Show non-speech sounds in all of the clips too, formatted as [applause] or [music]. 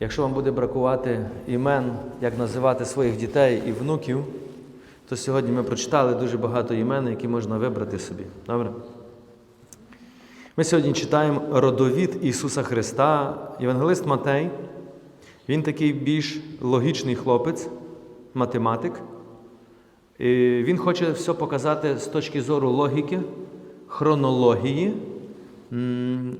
Якщо вам буде бракувати імен, як називати своїх дітей і внуків, то сьогодні ми прочитали дуже багато імен, які можна вибрати собі. Добре? Ми сьогодні читаємо родовід Ісуса Христа, Євангелист Матей. Він такий більш логічний хлопець, математик. І він хоче все показати з точки зору логіки, хронології.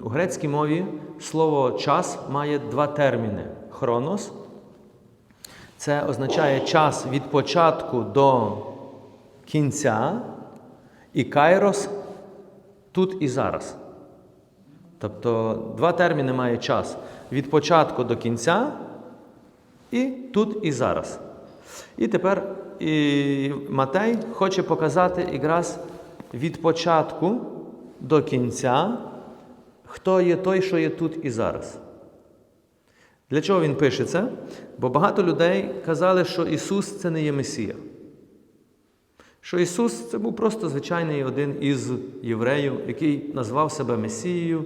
У грецькій мові слово час має два терміни: хронос. Це означає час від початку до кінця, і кайрос тут і зараз. Тобто два терміни має час від початку до кінця, і тут і зараз. І тепер і Матей хоче показати якраз від початку до кінця, хто є той, що є тут і зараз. Для чого він пише це? Бо багато людей казали, що Ісус це не є Месія. Що Ісус це був просто звичайний один із євреїв, який назвав себе Месією,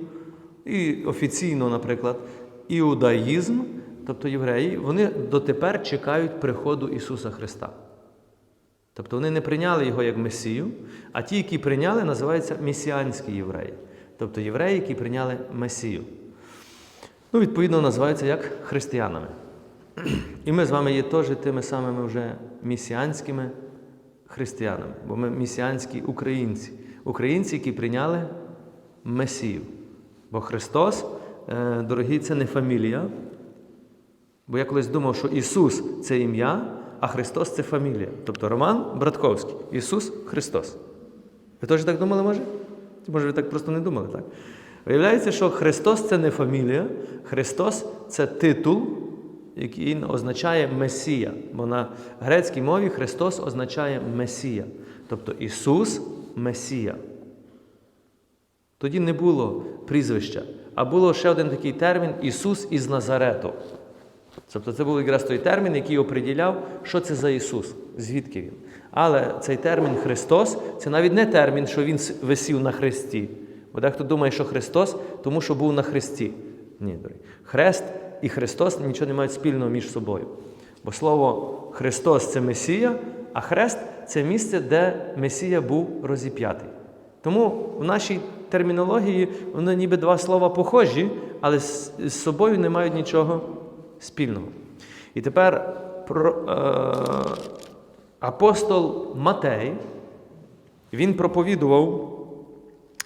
і офіційно, наприклад, іудаїзм, тобто євреї, вони дотепер чекають приходу Ісуса Христа. Тобто вони не прийняли його як Месію, а ті, які прийняли, називаються месіанські євреї. Тобто євреї, які прийняли Месію. Ну, відповідно, називаються як християнами. І ми з вами є теж тими самими вже місіанськими християнами, бо ми місіанські українці. Українці, які прийняли Месію. Бо Христос, е, дорогі, це не фамілія. Бо я колись думав, що Ісус це ім'я, а Христос це фамілія. Тобто Роман Братковський, Ісус Христос. Ви теж так думали, може? Може, ви так просто не думали, так? Виявляється, що Христос це не фамілія, Христос це титул, який означає Месія. Бо на грецькій мові Христос означає Месія. Тобто Ісус Месія. Тоді не було прізвища, а було ще один такий термін Ісус із Назарету. Тобто це був якраз той термін, який оприділяв, що це за Ісус, звідки Він. Але цей термін Христос це навіть не термін, що Він висів на хресті. Бо дехто думає, що Христос, тому що був на хресті. Ні, дорогі. Хрест і Христос нічого не мають спільного між собою. Бо слово Христос це Месія, а хрест це місце, де Месія був розіп'ятий. Тому в нашій термінології вони ніби два слова похожі, але з з собою не мають нічого спільного. І тепер про, е, апостол Матей, він проповідував,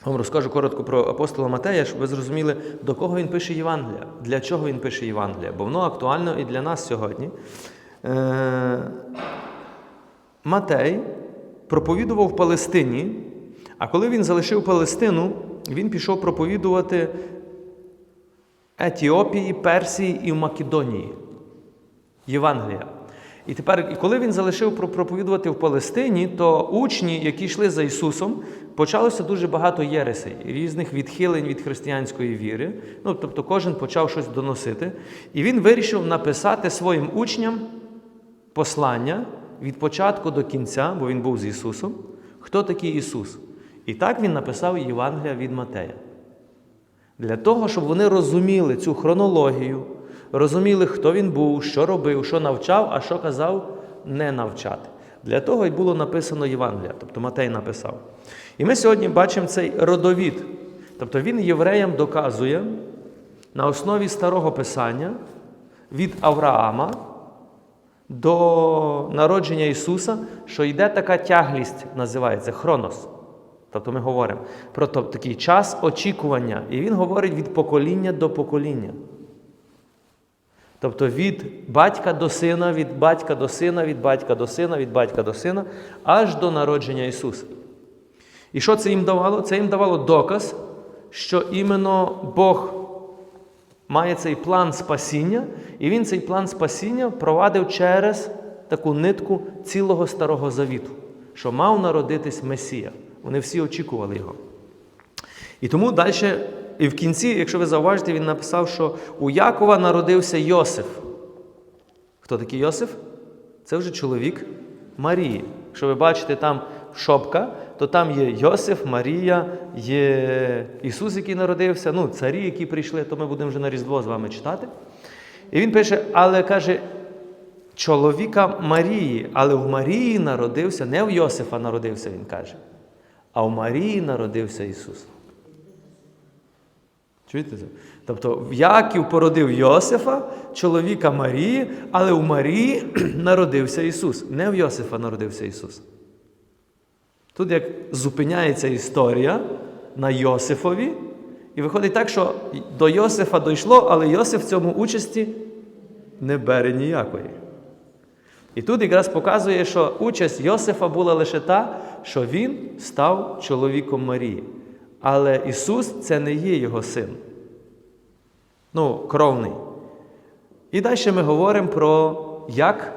вам розкажу коротко про апостола Матея, щоб ви зрозуміли, до кого він пише Євангелія, для чого він пише Євангелія, бо воно актуально і для нас сьогодні. Е, Матей проповідував в Палестині, а коли він залишив Палестину, він пішов проповідувати Етіопії, Персії і в Македонії. Євангелія. І тепер, коли він залишив проповідувати в Палестині, то учні, які йшли за Ісусом, почалося дуже багато єресей, різних відхилень від християнської віри. Ну, тобто кожен почав щось доносити. І він вирішив написати своїм учням послання від початку до кінця, бо він був з Ісусом, хто такий Ісус. І так він написав Євангелія від Матея. Для того, щоб вони розуміли цю хронологію, розуміли, хто він був, що робив, що навчав, а що казав не навчати. Для того і було написано Євангелія, тобто Матей написав. І ми сьогодні бачимо цей родовід. Тобто він євреям доказує на основі старого Писання від Авраама до народження Ісуса, що йде така тяглість, називається хронос. Тобто ми говоримо про такий час очікування. І він говорить від покоління до покоління. Тобто від батька до сина, від батька до сина, від батька до сина, від батька до сина, аж до народження Ісуса. І що це їм давало? Це їм давало доказ, що іменно Бог має цей план спасіння, і Він цей план спасіння провадив через таку нитку цілого Старого Завіту, що мав народитись Месія. Вони всі очікували його. І тому далі, і в кінці, якщо ви зауважите, він написав, що у Якова народився Йосиф. Хто такий Йосиф? Це вже чоловік Марії. Якщо ви бачите там шопка, то там є Йосиф, Марія, є Ісус, який народився, ну, царі, які прийшли, то ми будемо вже на Різдво з вами читати. І він пише, але каже, чоловіка Марії, але в Марії народився, не в Йосифа народився, він каже, а в Марії народився Ісус. Чуєте? Тобто Яків породив Йосифа, чоловіка Марії, але у Марії [clears throat] народився Ісус. Не в Йосифа народився Ісус. Тут як зупиняється історія на Йосифові, і виходить так, що до Йосифа дійшло, але Йосиф в цьому участі не бере ніякої. І тут якраз показує, що участь Йосифа була лише та, що він став чоловіком Марії. Але Ісус це не є його син. Ну, кровний. І далі ми говоримо про як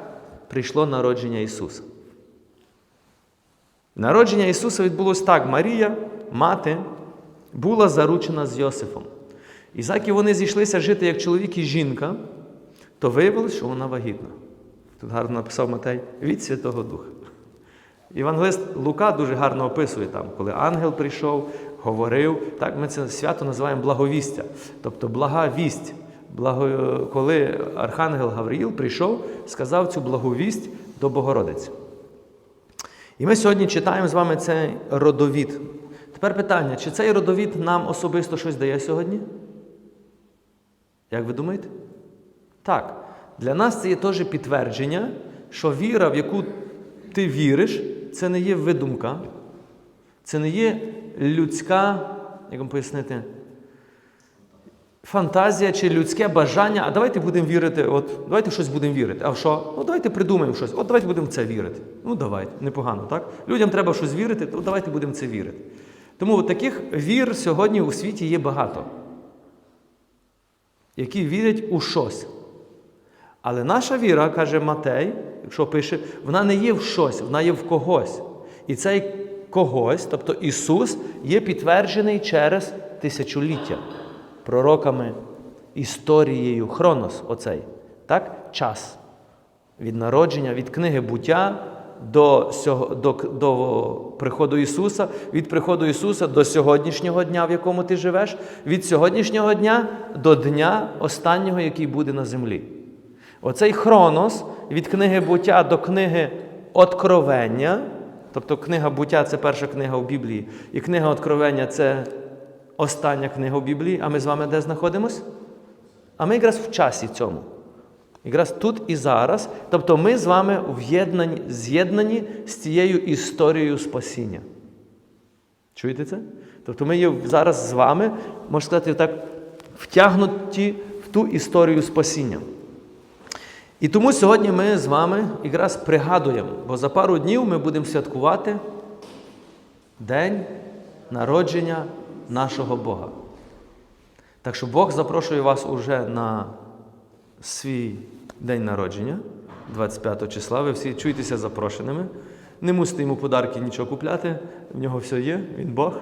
прийшло народження Ісуса. Народження Ісуса відбулось так: Марія, мати, була заручена з Йосифом. І заки вони зійшлися жити як чоловік і жінка, то виявилось, що вона вагітна. Тут гарно написав Матей від Святого Духа. Євангелист Лука дуже гарно описує там, коли ангел прийшов, говорив. Так, ми це свято називаємо благовістя, тобто блага вість. Благо... Коли Архангел Гавриїл прийшов, сказав цю благовість до Богородиці. І ми сьогодні читаємо з вами цей родовід. Тепер питання, чи цей родовід нам особисто щось дає сьогодні? Як ви думаєте? Так. Для нас це є теж підтвердження, що віра, в яку ти віриш, це не є видумка, це не є людська, як вам пояснити, фантазія чи людське бажання. А давайте будемо вірити, от давайте щось будемо вірити. А в що? Ну давайте придумаємо щось. От давайте будемо в це вірити. Ну давайте, непогано, так? Людям треба щось вірити, то давайте будемо в це вірити. Тому таких вір сьогодні у світі є багато, які вірять у щось. Але наша віра, каже Матей, якщо пише, вона не є в щось, вона є в когось. І цей когось, тобто Ісус, є підтверджений через тисячоліття пророками, історією, хронос, оцей, так? час. Від народження, від книги буття до, до, до приходу Ісуса, від приходу Ісуса до сьогоднішнього дня, в якому ти живеш, від сьогоднішнього дня до дня останнього, який буде на землі. Оцей хронос від книги буття до книги Откровення, тобто книга буття це перша книга в Біблії, і книга Откровення це остання книга в Біблії. А ми з вами де знаходимось? А ми якраз в часі цьому. Якраз тут і зараз. Тобто ми з вами з'єднані з цією історією спасіння. Чуєте це? Тобто ми є зараз з вами, можна сказати, так, втягнуті в ту історію спасіння. І тому сьогодні ми з вами якраз пригадуємо, бо за пару днів ми будемо святкувати День народження нашого Бога. Так що Бог запрошує вас уже на свій день народження, 25 числа. Ви всі чуєтеся запрошеними. Не мусите йому подарки нічого купляти, в нього все є, він Бог.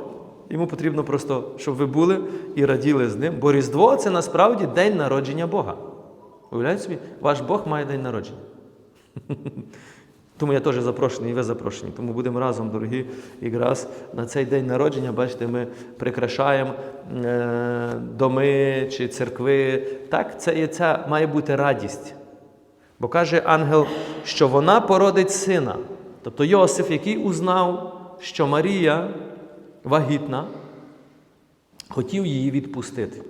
Йому потрібно просто, щоб ви були і раділи з ним. Бо Різдво це насправді день народження Бога. Уявляєте собі, ваш Бог має день народження. [laughs] Тому я теж запрошений, і ви запрошені. Тому будемо разом, дорогі, якраз на цей день народження, бачите, ми прикрашаємо е, доми чи церкви. Так, це є ця має бути радість. Бо каже ангел, що вона породить сина. Тобто Йосиф, який узнав, що Марія вагітна, хотів її відпустити.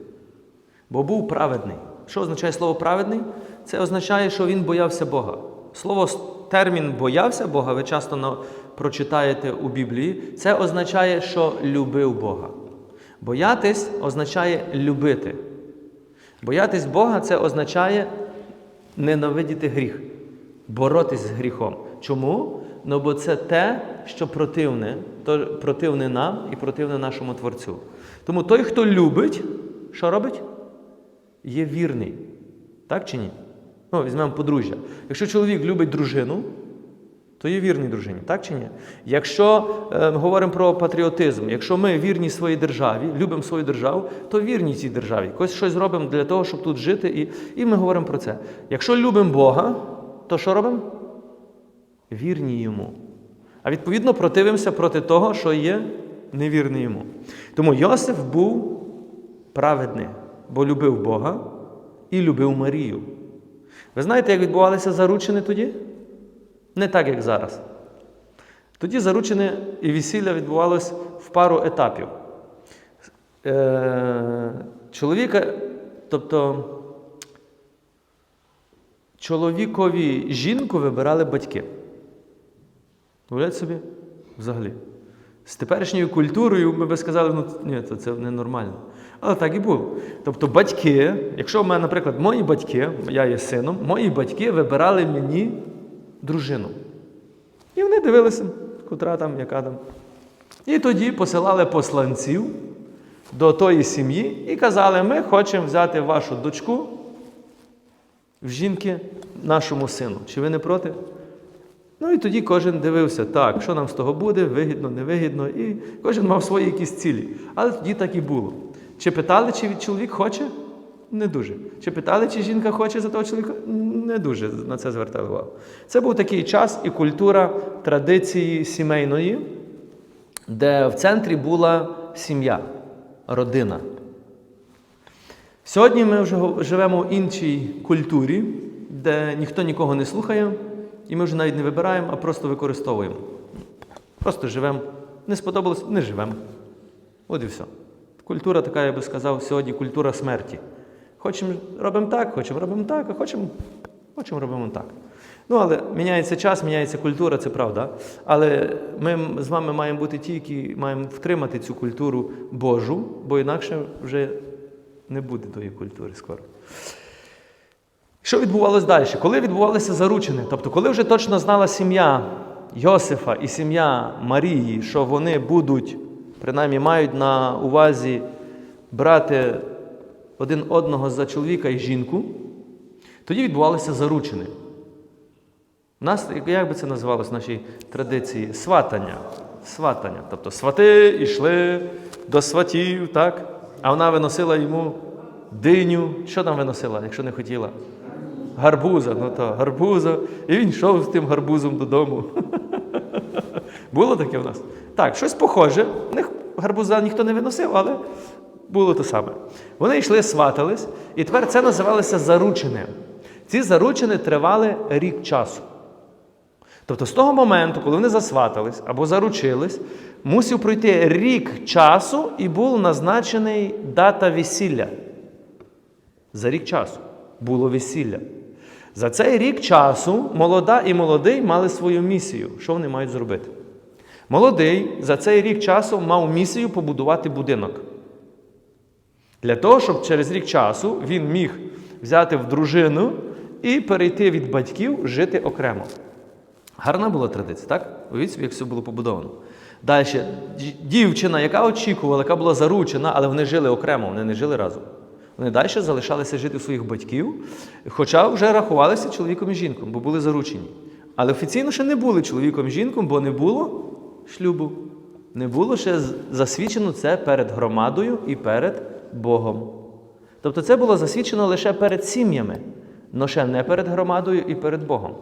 Бо був праведний. Що означає слово праведний? Це означає, що він боявся Бога. Слово термін боявся Бога, ви часто прочитаєте у Біблії, це означає, що любив Бога. Боятись означає любити. Боятись Бога це означає ненавидіти гріх, боротись з гріхом. Чому? Ну бо це те, що противне, то противне нам і противне нашому Творцю. Тому той, хто любить, що робить? Є вірний. Так чи ні? Ну, візьмемо подружжя. Якщо чоловік любить дружину, то є вірний дружині, так чи ні? Якщо е, говоримо про патріотизм, якщо ми вірні своїй державі, любимо свою державу, то вірні цій державі. Якось щось зробимо для того, щоб тут жити, і, і ми говоримо про це. Якщо любимо Бога, то що робимо? Вірні йому. а відповідно противимося проти того, що є невірний йому. Тому Йосиф був праведний, бо любив Бога і любив Марію. Ви знаєте, як відбувалися заручини тоді? Не так, як зараз. Тоді заручини і весілля відбувалось в пару етапів. Е, чоловіка, тобто чоловікові жінку вибирали батьки. Уявляєте собі? Взагалі. З теперішньою культурою ми би сказали, ну ні, це, це ненормально. Але так і було. Тобто батьки, якщо в мене, наприклад, мої батьки, я є сином, мої батьки вибирали мені дружину. І вони дивилися, котра там, яка там. І тоді посилали посланців до тої сім'ї і казали, ми хочемо взяти вашу дочку в жінки нашому сину. Чи ви не проти? Ну і тоді кожен дивився, так, що нам з того буде, вигідно, невигідно, і кожен мав свої якісь цілі. Але тоді так і було. Чи питали, чи чоловік хоче? Не дуже. Чи питали, чи жінка хоче за того чоловіка? Не дуже на це звертали увагу. Це був такий час і культура традиції сімейної, де в центрі була сім'я, родина. Сьогодні ми вже живемо в іншій культурі, де ніхто нікого не слухає, і ми вже навіть не вибираємо, а просто використовуємо. Просто живемо. Не сподобалось, не живемо. От і все. Культура така, я би сказав, сьогодні культура смерті. Хочемо робимо так, хочемо робимо так, а хочемо, хочемо робимо так. Ну, але міняється час, міняється культура, це правда. Але ми з вами маємо бути ті, які маємо втримати цю культуру Божу, бо інакше вже не буде тої культури скоро. Що відбувалося далі? Коли відбувалися заручини, тобто, коли вже точно знала сім'я Йосифа і сім'я Марії, що вони будуть, принаймні мають на увазі брати один одного за чоловіка і жінку, тоді відбувалися заручини. У нас, як би це називалось в нашій традиції, сватання. Сватання. Тобто свати йшли до сватів, так? а вона виносила йому диню. Що там виносила, якщо не хотіла? Гарбуза, ну то гарбуза. І він йшов з тим гарбузом додому. [laughs] Було таке в нас? Так, щось похоже. В них гарбуза ніхто не виносив, але було те саме. Вони йшли, сватались, і тепер це називалося заручини. Ці заручини тривали рік часу. Тобто з того моменту, коли вони засватались або заручились, мусив пройти рік часу і був назначений дата весілля. За рік часу було весілля. За цей рік часу молода і молодий мали свою місію. Що вони мають зробити? Молодий за цей рік часу мав місію побудувати будинок. Для того, щоб через рік часу він міг взяти в дружину і перейти від батьків жити окремо. Гарна була традиція, так? Уявіть собі, як все було побудовано. Далі, дівчина, яка очікувала, яка була заручена, але вони жили окремо, вони не жили разом. Вони далі залишалися жити у своїх батьків, хоча вже рахувалися чоловіком і жінком, бо були заручені. Але офіційно ще не були чоловіком і жінком, бо не було шлюбу. Не було ще засвідчено це перед громадою і перед Богом. Тобто це було засвідчено лише перед сім'ями, але ще не перед громадою і перед Богом.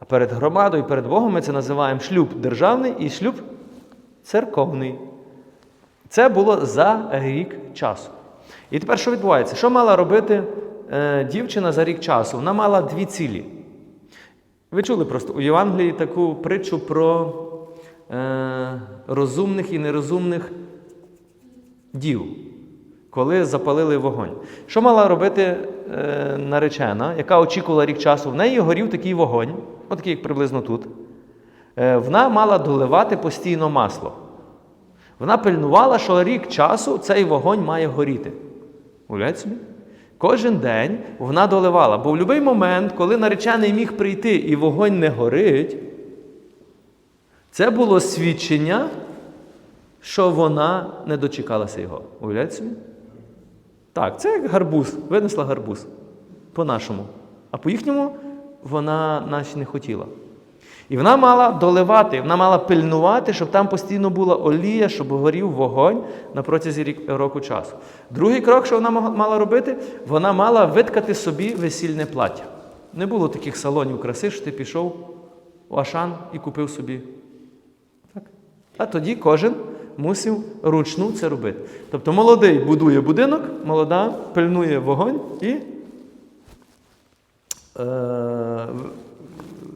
А перед громадою і перед Богом ми це називаємо шлюб державний і шлюб церковний. Це було за рік часу. І тепер що відбувається? Що мала робити е, дівчина за рік часу? Вона мала дві цілі. Ви чули просто у Євангелії таку притчу про е, розумних і нерозумних дів, коли запалили вогонь. Що мала робити е, наречена, яка очікувала рік часу? В неї горів такий вогонь, отакий, як приблизно тут. Е, вона мала доливати постійно масло. Вона пильнувала, що рік часу цей вогонь має горіти. Уявляєте собі? Кожен день вона доливала, бо в будь-який момент, коли наречений міг прийти і вогонь не горить, це було свідчення, що вона не дочекалася його. Уявляєте собі? Так, це як гарбуз, винесла гарбуз по-нашому. А по-їхньому вона наче не хотіла. І вона мала доливати, вона мала пильнувати, щоб там постійно була олія, щоб горів вогонь на протязі року часу. Другий крок, що вона мала робити, вона мала виткати собі весільне плаття. Не було таких салонів краси, що ти пішов у Ашан і купив собі А тоді кожен мусив ручну це робити. Тобто молодий будує будинок, молода пильнує вогонь і е,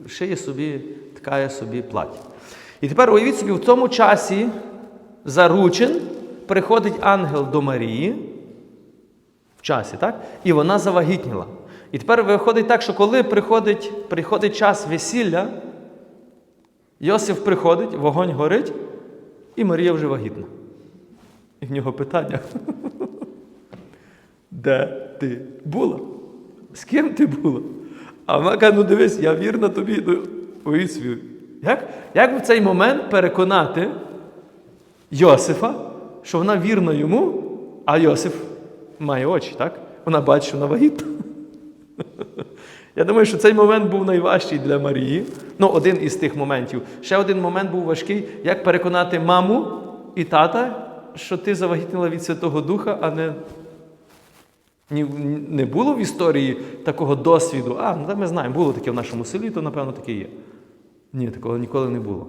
шиє собі, ткає собі плаття. І тепер уявіть собі, в тому часі заручин приходить ангел до Марії в часі, так? І вона завагітніла. І тепер виходить так, що коли приходить, приходить час весілля, Йосиф приходить, вогонь горить, і Марія вже вагітна. І в нього питання. [laughs] Де ти була? З ким ти була? А вона каже, ну дивись, я вірна тобі. Уявіть. Як, як в цей момент переконати Йосифа, що вона вірна йому, а Йосиф має очі, так? Вона бачить, що вона вагітна. [laughs] Я думаю, що цей момент був найважчий для Марії. Ну, один із тих моментів. Ще один момент був важкий, як переконати маму і тата, що ти завагітніла від Святого Духа, а не. Не було в історії такого досвіду. А, ну ми знаємо, було таке в нашому селі, то напевно таке є. Ні, такого ніколи не було.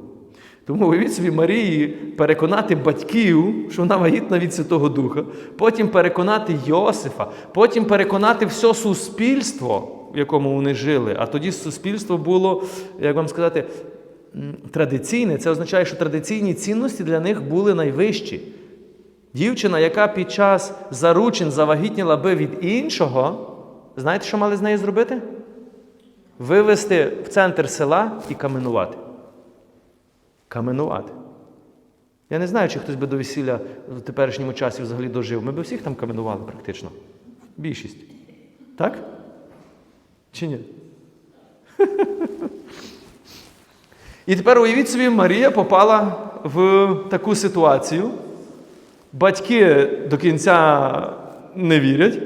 Тому уявіть собі Марії переконати батьків, що вона вагітна від Святого Духа, потім переконати Йосифа, потім переконати все суспільство, в якому вони жили. А тоді суспільство було, як вам сказати, традиційне. Це означає, що традиційні цінності для них були найвищі. Дівчина, яка під час заручин завагітніла би від іншого, знаєте, що мали з нею зробити? Вивести в центр села і каменувати. Каменувати. Я не знаю, чи хтось би до весілля в теперішньому часі взагалі дожив. Ми б всіх там каменували практично. Більшість. Так? Чи ні? І тепер уявіть собі, Марія попала в таку ситуацію. Батьки до кінця не вірять.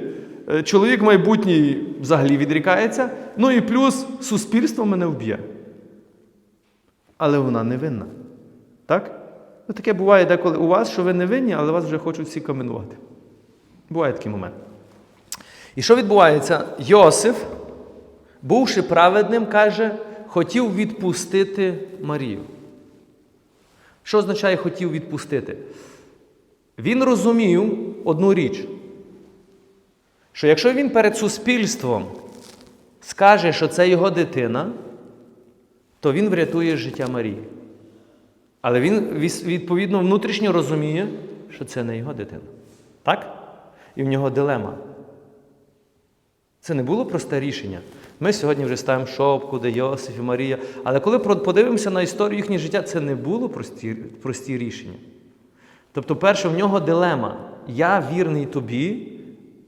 Е, Чоловік майбутній взагалі відрікається. Ну і плюс суспільство мене вб'є. Але вона не винна. Так? Ну, таке буває деколи у вас, що ви не винні, але вас вже хочуть всі каменувати. Буває такий момент. І що відбувається? Йосиф, бувши праведним, каже, хотів відпустити Марію. Що означає хотів відпустити? Він розумів одну річ, що якщо він перед суспільством скаже, що це його дитина, то він врятує життя Марії. Але він відповідно внутрішньо розуміє, що це не його дитина. Так? І в нього дилема. Це не було просте рішення. Ми сьогодні вже ставимо шопку, де Йосиф і Марія. Але коли подивимося на історію їхнє життя, це не було прості, прості рішення. Тобто, перше, в нього дилема. Я вірний тобі,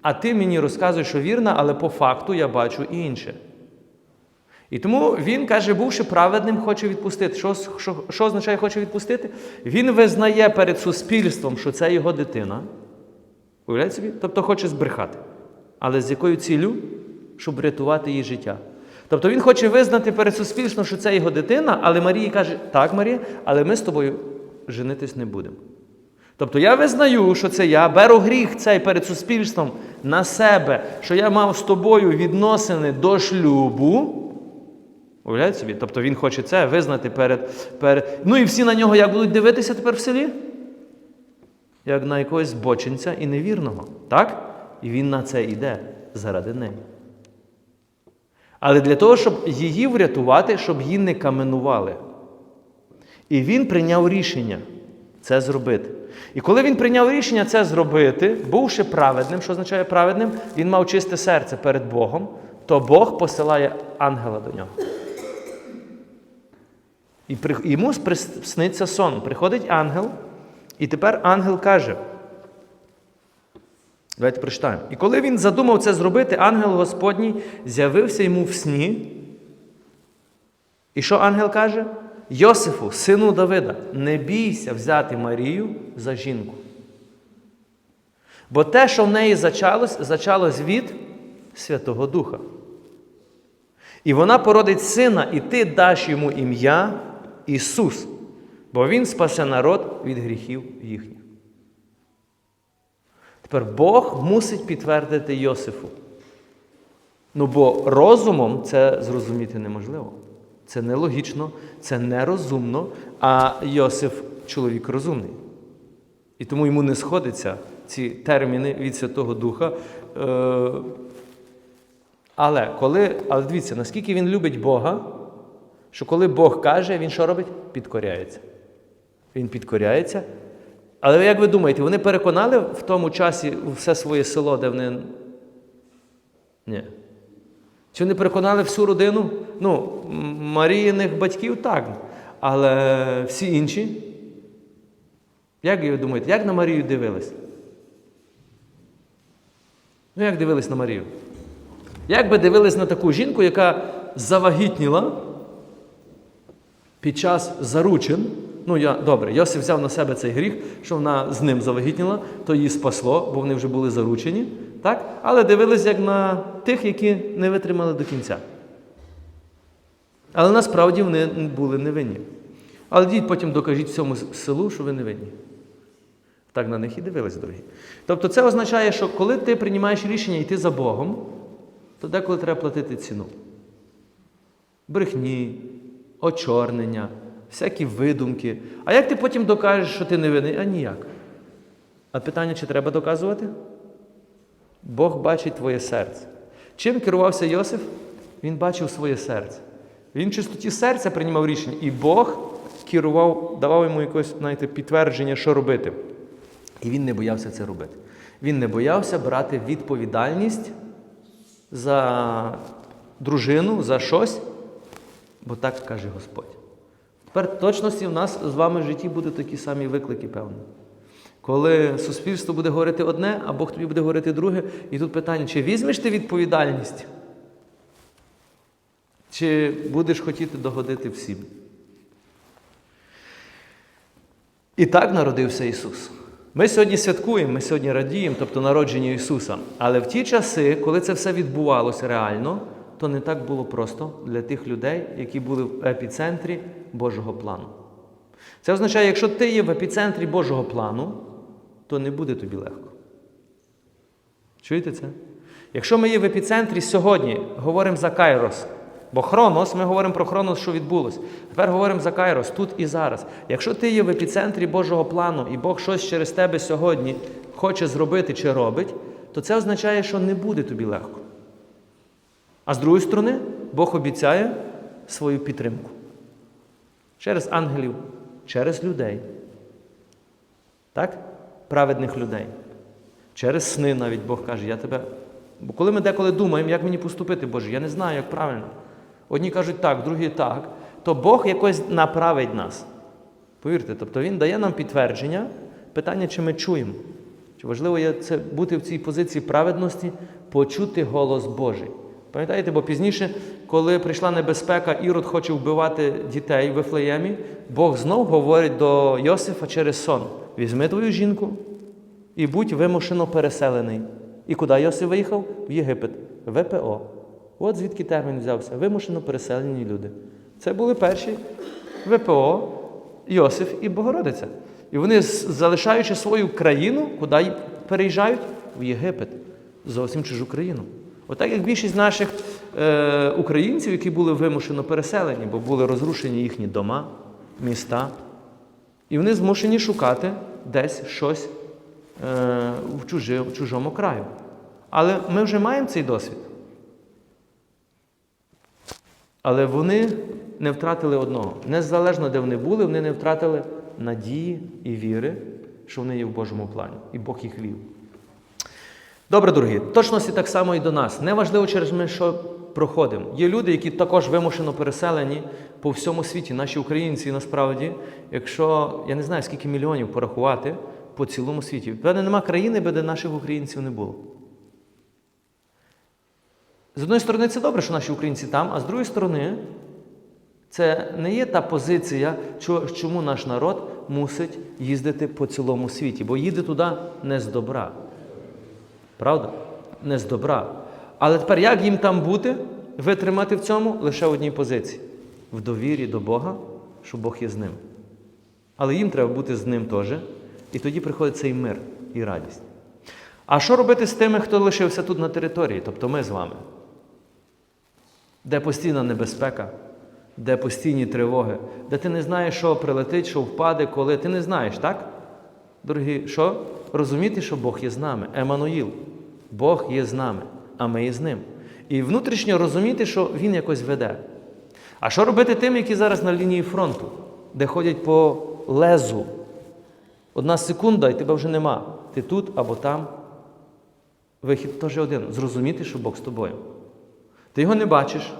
а ти мені розказуєш, що вірна, але по факту я бачу інше. І тому він каже, бувши праведним, хоче відпустити. Що, що, що означає хоче відпустити? Він визнає перед суспільством, що це його дитина. Уявляєте собі? Тобто хоче збрехати. Але з якою ціллю? Щоб врятувати її життя. Тобто він хоче визнати перед суспільством, що це його дитина, але Марії каже: так, Марія, але ми з тобою женитись не будемо. Тобто я визнаю, що це я, беру гріх цей перед суспільством на себе, що я мав з тобою відносини до шлюбу. Уявляєте собі? Тобто він хоче це визнати перед, перед. Ну і всі на нього як будуть дивитися тепер в селі? Як на якогось збочинця і невірного. Так? І він на це йде заради неї. Але для того, щоб її врятувати, щоб її не каменували. І він прийняв рішення це зробити. І коли він прийняв рішення це зробити, бувши праведним, що означає праведним, він мав чисте серце перед Богом, то Бог посилає ангела до нього. І йому сниться сон. Приходить ангел, і тепер ангел каже. Давайте прочитаємо. І коли він задумав це зробити, ангел Господній з'явився йому в сні. І що ангел каже? Йосифу, сину Давида, не бійся взяти Марію за жінку. Бо те, що в неї зачалось, зачалось від Святого Духа. І вона породить сина, і ти даш йому ім'я Ісус, бо Він спасе народ від гріхів їхніх. Тепер Бог мусить підтвердити Йосифу. Ну, бо розумом це зрозуміти неможливо. Це нелогічно, це нерозумно. А Йосиф чоловік розумний. І тому йому не сходяться ці терміни від Святого Духа. Е, але коли, але дивіться, наскільки він любить Бога, що коли Бог каже, він що робить? Підкоряється. Він підкоряється. Але як ви думаєте, вони переконали в тому часі все своє село, де вони. Ні. Чи вони переконали всю родину? Ну, Маріїних батьків так. Але всі інші. Як ви думаєте, як на Марію дивились? Ну, як дивились на Марію? Як би дивились на таку жінку, яка завагітніла під час заручин? Ну, я, добре, Йосиф взяв на себе цей гріх, що вона з ним завагітніла, то її спасло, бо вони вже були заручені. Так? Але дивились як на тих, які не витримали до кінця. Але насправді вони були невинні. Але діть потім докажіть всьому селу, що ви невинні. Так на них і дивились, дорогі. Тобто це означає, що коли ти приймаєш рішення йти за Богом, то деколи треба платити ціну. Брехні, очорнення, всякі видумки. А як ти потім докажеш, що ти невинний? А ніяк. А питання, чи треба доказувати? Бог бачить твоє серце. Чим керувався Йосиф? Він бачив своє серце. Він в чистоті серця приймав рішення, і Бог керував, давав йому якесь знаєте, підтвердження, що робити. І він не боявся це робити. Він не боявся брати відповідальність за дружину, за щось, бо так каже Господь. Тепер в точності в нас з вами в житті будуть такі самі виклики, певно. Коли суспільство буде говорити одне, а Бог тобі буде говорити друге, і тут питання, чи візьмеш ти відповідальність, чи будеш хотіти догодити всім? І так народився Ісус. Ми сьогодні святкуємо, ми сьогодні радіємо, тобто народження Ісуса. Але в ті часи, коли це все відбувалося реально, то не так було просто для тих людей, які були в епіцентрі Божого плану. Це означає, якщо ти є в епіцентрі Божого плану, то не буде тобі легко. Чуєте це? Якщо ми є в епіцентрі сьогодні, говоримо за Кайрос, бо Хронос, ми говоримо про Хронос, що відбулося. Тепер говоримо за Кайрос, тут і зараз. Якщо ти є в епіцентрі Божого плану, і Бог щось через тебе сьогодні хоче зробити чи робить, то це означає, що не буде тобі легко. А з другої сторони, Бог обіцяє свою підтримку. Через ангелів, через людей. Так? Праведних людей. Через сни навіть Бог каже, я тебе. Бо коли ми деколи думаємо, як мені поступити, Боже, я не знаю, як правильно. Одні кажуть так, другі так, то Бог якось направить нас. Повірте, тобто Він дає нам підтвердження, питання, чи ми чуємо. Чи важливо є це бути в цій позиції праведності, почути голос Божий. Пам'ятаєте, бо пізніше, коли прийшла небезпека, Ірод хоче вбивати дітей в Вифлеємі, Бог знов говорить до Йосифа через сон: візьми твою жінку і будь вимушено переселений. І куди Йосиф виїхав? В Єгипет, ВПО. От звідки термін взявся. Вимушено переселені люди. Це були перші ВПО, Йосиф і Богородиця. І вони, залишаючи свою країну, куди переїжджають? В Єгипет. Зовсім чужу країну. Отак як більшість наших е, українців, які були вимушено переселені, бо були розрушені їхні дома, міста, і вони змушені шукати десь щось е, в, чужі, в чужому краю. Але ми вже маємо цей досвід. Але вони не втратили одного. Незалежно, де вони були, вони не втратили надії і віри, що вони є в Божому плані, і Бог їх вів. Добре, дорогі, точності так само і до нас. Неважливо, через ми що проходимо. Є люди, які також вимушено переселені по всьому світі, наші українці, насправді, якщо я не знаю, скільки мільйонів порахувати по цілому світі. Певне, нема країни, де наших українців не було. З одної сторони, це добре, що наші українці там, а з другої сторони, це не є та позиція, чому наш народ мусить їздити по цілому світі, бо їде туди не з добра. Правда? Не з добра. Але тепер як їм там бути, витримати в цьому лише в одній позиції в довірі до Бога, що Бог є з ним. Але їм треба бути з ним теж. І тоді приходить цей мир і радість. А що робити з тими, хто лишився тут на території, тобто ми з вами? Де постійна небезпека, де постійні тривоги, де ти не знаєш, що прилетить, що впаде, коли. Ти не знаєш, так? Дорогі, що? Розуміти, що Бог є з нами. Еммануїл. Бог є з нами, а ми є з ним. І внутрішньо розуміти, що Він якось веде. А що робити тим, які зараз на лінії фронту, де ходять по лезу? Одна секунда, і тебе вже нема. Ти тут або там. Вихід теж один. Зрозуміти, що Бог з тобою. Ти його не бачиш,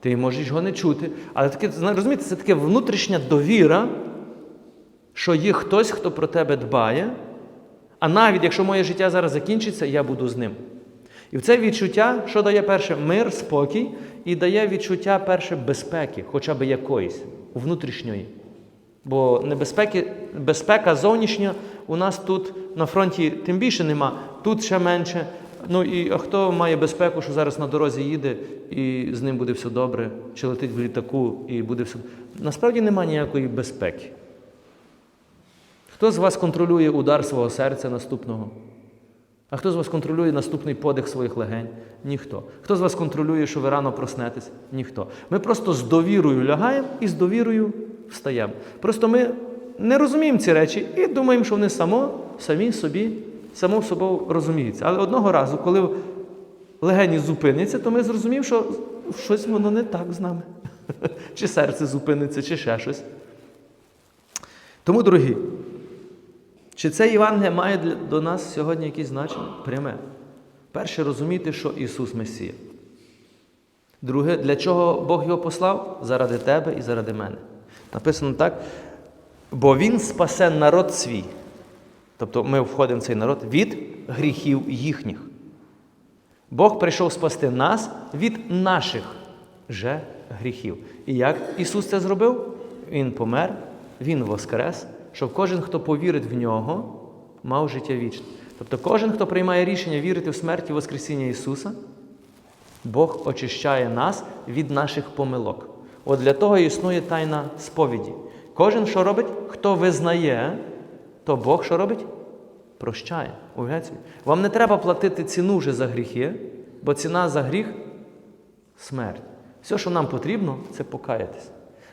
ти можеш його не чути. Але таке, розумієте, це таке внутрішня довіра, що є хтось, хто про тебе дбає. А навіть якщо моє життя зараз закінчиться, я буду з ним. І в це відчуття, що дає перше мир, спокій, і дає відчуття перше безпеки, хоча б якоїсь, внутрішньої. Бо небезпеки, безпека зовнішня у нас тут на фронті тим більше нема, тут ще менше. Ну і а хто має безпеку, що зараз на дорозі їде і з ним буде все добре, чи летить в літаку і буде все. Насправді немає ніякої безпеки. Хто з вас контролює удар свого серця наступного? А хто з вас контролює наступний подих своїх легень? Ніхто. Хто з вас контролює, що ви рано проснетесь? Ніхто. Ми просто з довірою лягаємо і з довірою встаємо. Просто ми не розуміємо ці речі і думаємо, що вони само, самі собі, само собою розуміються. Але одного разу, коли легені зупиняться, то ми зрозуміємо, що щось воно не так з нами. [laughs] Чи серце зупиниться, чи ще щось. Тому, дорогі, чи це Євангеліє має до нас сьогодні якесь значення? Пряме. Перше, розуміти, що Ісус Месія. Друге, для чого Бог його послав? Заради тебе і заради мене. Написано так. Бо Він спасе народ свій. Тобто ми входимо в цей народ від гріхів їхніх. Бог прийшов спасти нас від наших же гріхів. І як Ісус це зробив? Він помер, Він воскрес, щоб кожен, хто повірить в нього, мав життя вічне. Тобто кожен, хто приймає рішення вірити в смерть і Воскресіння Ісуса, Бог очищає нас від наших помилок. От для того існує тайна сповіді. Кожен, що робить, хто визнає, то Бог що робить? Прощає. Уявляєте? Вам не треба платити ціну вже за гріхи, бо ціна за гріх смерть. Все, що нам потрібно, це покаятись.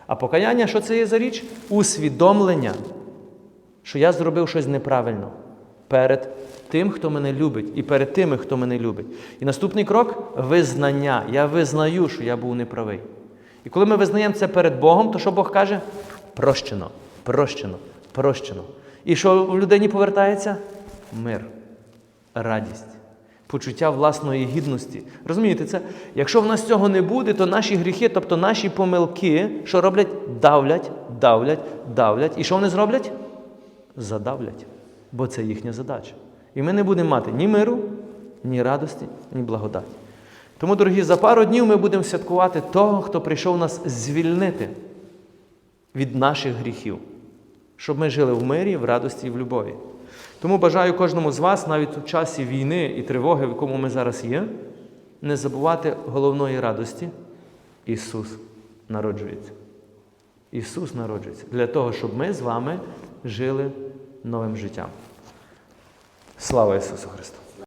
А покаяння, що це є за річ? Усвідомлення, що я зробив щось неправильно перед тим, хто мене любить, і перед тими, хто мене любить. І наступний крок визнання. Я визнаю, що я був неправий. І коли ми визнаємо це перед Богом, то що Бог каже? Прощено, прощено, прощено. І що в людині повертається? Мир, радість, почуття власної гідності. Розумієте це? Якщо в нас цього не буде, то наші гріхи, тобто наші помилки, що роблять? Давлять, давлять, давлять. І що вони зроблять? Задавлять. Бо це їхня задача. І ми не будемо мати ні миру, ні радості, ні благодаті. Тому, дорогі, за пару днів ми будемо святкувати того, хто прийшов нас звільнити від наших гріхів, щоб ми жили в мирі, в радості і в любові. Тому бажаю кожному з вас, навіть у часі війни і тривоги, в якому ми зараз є, не забувати головної радості. Ісус народжується. Ісус народжується для того, щоб ми з вами жили новим життям. Слава Ісусу Христу!